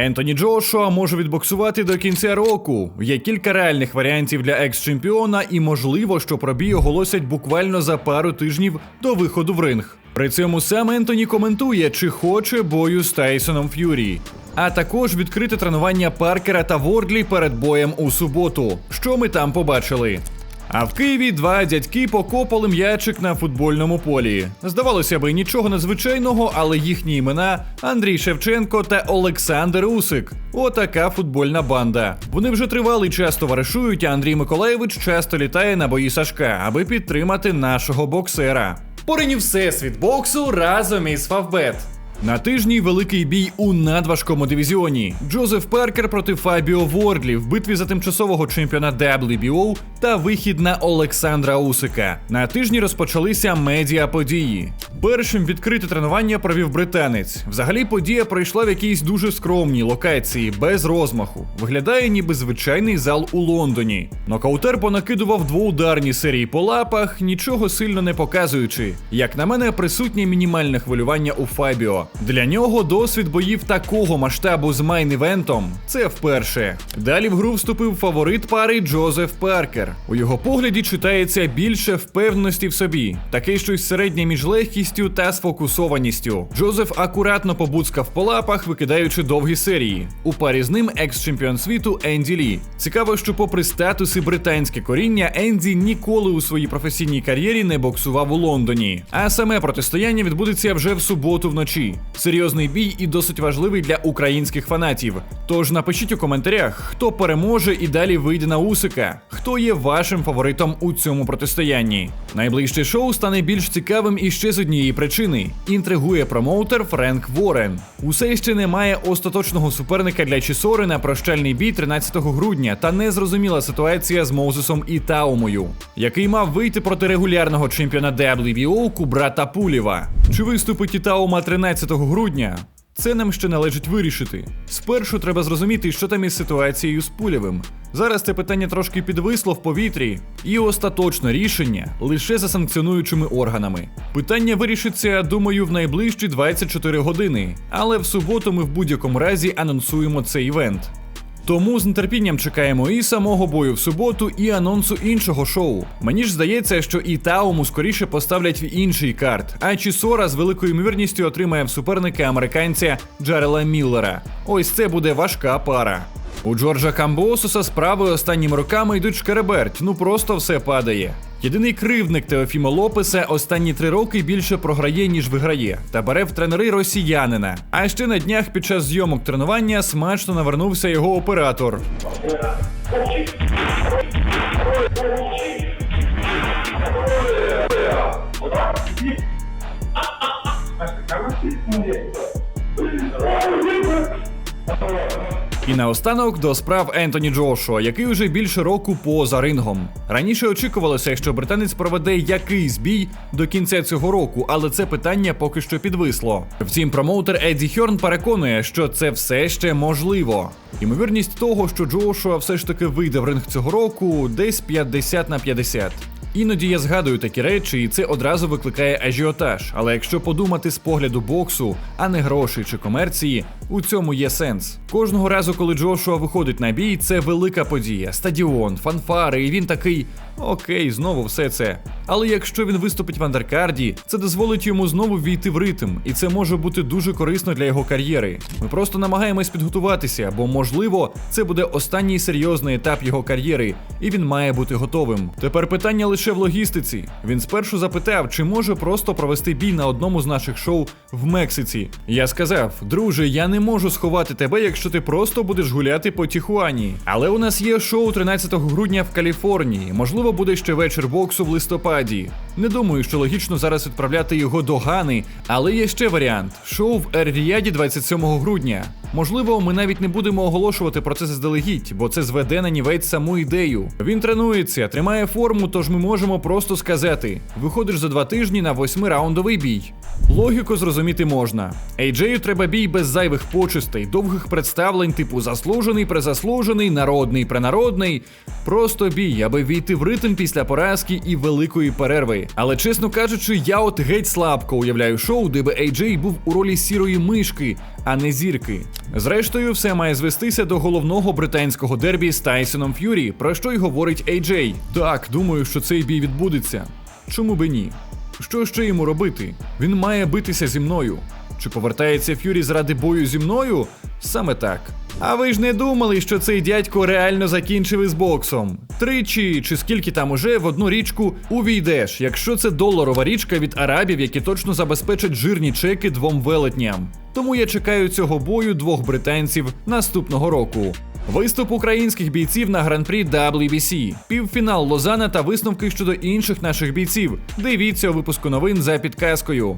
Ентоні Джошуа може відбоксувати до кінця року. Є кілька реальних варіантів для екс-чемпіона, і можливо, що про бій оголосять буквально за пару тижнів до виходу в ринг. При цьому сам Ентоні коментує, чи хоче бою з Тайсоном Ф'юрі. А також відкрите тренування Паркера та Вордлі перед боєм у суботу. Що ми там побачили? А в Києві два дядьки покопали м'ячик на футбольному полі. Здавалося би, нічого надзвичайного, але їхні імена Андрій Шевченко та Олександр Усик. Отака футбольна банда. Вони вже тривалий час товаришують, а Андрій Миколаєвич часто літає на бої Сашка, аби підтримати нашого боксера. Поринів всесвіт боксу разом із Фавбет. На тижні великий бій у надважкому дивізіоні. Джозеф Паркер проти Фабіо Вордлі в битві за тимчасового чемпіона WBO та вихід на Олександра Усика. На тижні розпочалися медіа події. Першим відкрите тренування провів британець. Взагалі подія пройшла в якійсь дуже скромній локації, без розмаху. Виглядає ніби звичайний зал у Лондоні. Нокаутер понакидував двоударні серії по лапах, нічого сильно не показуючи. Як на мене, присутнє мінімальне хвилювання у Фабіо. Для нього досвід боїв такого масштабу з майн-івентом це вперше. Далі в гру вступив фаворит пари Джозеф Паркер. У його погляді читається більше впевненості в собі, таке щось середнє між легкістю та сфокусованістю. Джозеф акуратно побуцкав по лапах, викидаючи довгі серії. У парі з ним екс-чемпіон світу Енді Лі. Цікаво, що, попри статус і британське коріння, Енді ніколи у своїй професійній кар'єрі не боксував у Лондоні. А саме протистояння відбудеться вже в суботу вночі. Серйозний бій і досить важливий для українських фанатів. Тож напишіть у коментарях, хто переможе і далі вийде на Усика, хто є вашим фаворитом у цьому протистоянні. Найближче шоу стане більш цікавим і ще з однієї причини: інтригує промоутер Френк Ворен. Усе ще немає остаточного суперника для Чісори на прощальний бій 13 грудня, та незрозуміла ситуація з Моузесом і Таумою, який мав вийти проти регулярного чемпіона WBO Кубрата Пулєва. Чи виступить і Таума 13 грудня? Це нам ще належить вирішити. Спершу треба зрозуміти, що там із ситуацією з пулявим. Зараз це питання трошки підвисло в повітрі, і остаточне рішення лише за санкціонуючими органами. Питання вирішиться, думаю, в найближчі 24 години. Але в суботу ми в будь-якому разі анонсуємо цей івент. Тому з нетерпінням чекаємо і самого бою в суботу, і анонсу іншого шоу. Мені ж здається, що і Тауму скоріше поставлять в інший карт, а Чісора з великою ймовірністю отримає в суперника американця Джарела Міллера. Ось це буде важка пара. У Джорджа Камбосуса справи останніми роками йдуть шкереберть, ну просто все падає. Єдиний кривдник Теофіма Лопеса останні три роки більше програє, ніж виграє, та бере в тренери росіянина. А ще на днях під час зйомок тренування смачно навернувся його оператор. І наостанок до справ Ентоні Джошуа, який уже більше року поза рингом. Раніше очікувалося, що британець проведе якийсь бій до кінця цього року, але це питання поки що підвисло. Втім, промоутер Едді Хьорн переконує, що це все ще можливо. Ймовірність того, що Джошуа все ж таки вийде в ринг цього року, десь 50 на 50. Іноді я згадую такі речі, і це одразу викликає ажіотаж. Але якщо подумати з погляду боксу, а не грошей чи комерції, у цьому є сенс. Кожного разу, коли Джошуа виходить на бій, це велика подія, стадіон, фанфари, і він такий. Окей, знову все це. Але якщо він виступить в андеркарді, це дозволить йому знову війти в ритм, і це може бути дуже корисно для його кар'єри. Ми просто намагаємось підготуватися, бо можливо це буде останній серйозний етап його кар'єри, і він має бути готовим. Тепер питання лише в логістиці. Він спершу запитав, чи може просто провести бій на одному з наших шоу в Мексиці. Я сказав, друже, я не можу сховати тебе, якщо ти просто будеш гуляти по Тіхуані. Але у нас є шоу 13 грудня в Каліфорнії. Можливо, буде ще вечір боксу в листопаді. Не думаю, що логічно зараз відправляти його до Гани, але є ще варіант: шоу в Ер-Ріяді 27 грудня. Можливо, ми навіть не будемо оголошувати про це заздалегідь, бо це зведе на нівець саму ідею. Він тренується, тримає форму, тож ми можемо просто сказати: виходиш за два тижні на восьмираундовий бій. Логіку зрозуміти можна. Ейджею треба бій без зайвих почестей, довгих представлень, типу заслужений, презаслужений, народний, пренародний. Просто бій, аби війти в ритм після поразки і великої перерви. Але чесно кажучи, я от геть слабко уявляю шоу, де би Ейджей був у ролі сірої мишки, а не зірки. Зрештою, все має звестися до головного британського дербі з Тайсоном Ф'юрі, про що й говорить Ейджей. Так, думаю, що цей бій відбудеться. Чому би ні? Що ще йому робити? Він має битися зі мною. Чи повертається Ф'юрі заради бою зі мною? Саме так. А ви ж не думали, що цей дядько реально закінчив із боксом? Тричі чи скільки там уже в одну річку увійдеш, якщо це доларова річка від арабів, які точно забезпечать жирні чеки двом велетням. Тому я чекаю цього бою двох британців наступного року. Виступ українських бійців на гран-прі WBC, півфінал Лозана та висновки щодо інших наших бійців. Дивіться у випуску новин за підказкою.